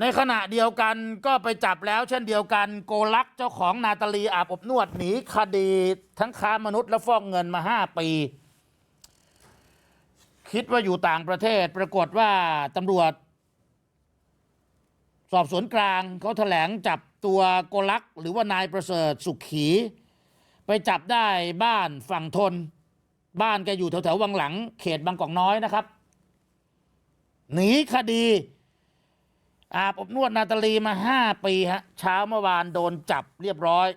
ในขณะเดียวกันก็ไปจับแล้ว เช่นเดียวกันโกลักเจ้าของนาตาลีอาบอบนวดหนีคดีทั้งค้ามนุษย์และฟอกเงินมาห้าปี คิดว่าอยู่ต่างประเทศปรากฏว่าตำรวจ สอบสวนกลางเขาแถลงจับตัวโกลักหรือว่านายประเสริฐสุขขี ไปจับได้บ้านฝั่งทน บ้านแกอยู่แถวๆวังหลัง เขตบางกอกน้อยนะครับหนีคดี อาบอบนวดนาตาลีมาห้าปีฮะเช้าเมื่อวานโดนจับเรียบร้อย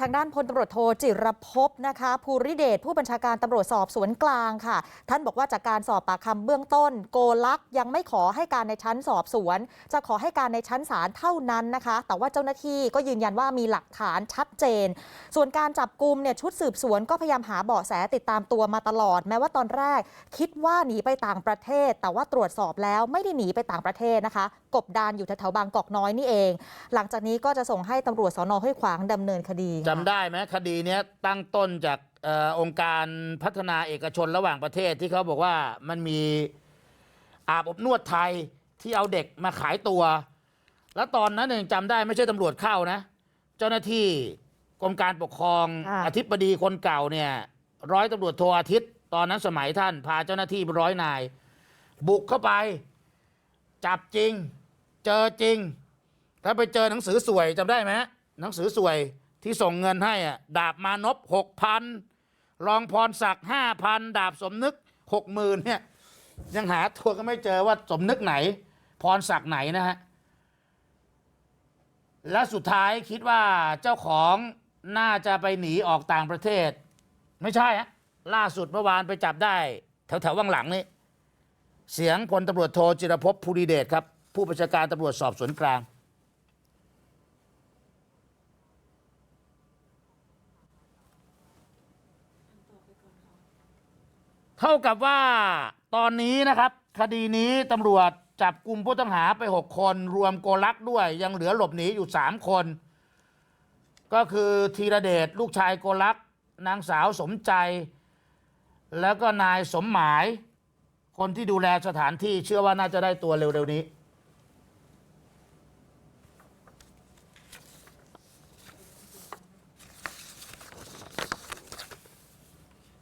ทางด้านพลตำรวจโทจิรภพนะคะภูริเดชผู้บัญชาการตำรวจสอบสวนกลางค่ะ ท่านบอกว่าจากการสอบปากคำเบื้องต้น โกลักษ์ยังไม่ขอให้การในชั้นสอบสวน จะขอให้การในชั้นศาลเท่านั้นนะคะ แต่ว่าเจ้าหน้าที่ก็ยืนยันว่ามีหลักฐานชัดเจน ส่วนการจับกลุ่มเนี่ยชุดสืบสวนก็พยายามหาเบาะแสติดตามตัวมาตลอด แม้ว่าตอนแรก คิดว่าหนีไปต่างประเทศ แต่ว่าตรวจสอบแล้วไม่ได้หนีไปต่างประเทศนะคะ กบดานอยู่แถวๆบางกอกน้อยนี่เอง หลังจากนี้ก็จะส่งให้ตำรวจสอนอห้วยขวางดำเนินคดีจำได้ไหมคดีเนี้ยตั้งต้นจากเออองค์การพัฒนาเอกชนระหว่างประเทศที่เขาบอกว่ามันมีอาบอบนวดไทยที่เอาเด็กมาขายตัว แล้วตอนนั้นเองจำได้ไม่ใช่ตำรวจเข้านะ เจ้าหน้าที่กรมการปกครองค่ะอธิบดีคนเก่าเนี่ย ร้อยตำรวจโทอาทิตย์ ตอนนั้นสมัยท่านพาเจ้าหน้าที่เป็นร้อยนาย บุกเข้าไป จับจริง เจอจริง ถ้าไปเจอหนังสือสวยจำได้ไหมฮะหนังสือสวย ที่ส่งเงินให้อะดาบมานพหกพันรองพรศักดิ์ห้าพันดาบสมนึกหกหมื่นเนี่ย ยังหาตัวก็ไม่เจอว่าสมนึกไหน พรศักดิ์ไหนนะฮะ และสุดท้ายคิดว่าเจ้าของน่าจะไปหนีออกต่างประเทศ ไม่ใช่ฮะล่าสุดเมื่อวานไปจับได้ แถวแถววังหลังนี่เสียงพลตำรวจโทจิรภพภูริเดชครับ ผู้บัญชาการตำรวจสอบสวนกลาง เท่ากับว่าตอนนี้นะครับ คดีนี้ตำรวจจับกลุ่มผู้ต้องหาไป 6 คน รวมโกลักด้วย ยังเหลือหลบหนีอยู่ 3 คน ก็คือธีรเดชลูกชายโกลัก นางสาวสมใจ แล้วก็นายสมหมาย คนที่ดูแลสถานที่เชื่อว่าน่าจะได้ตัวเร็วๆนี้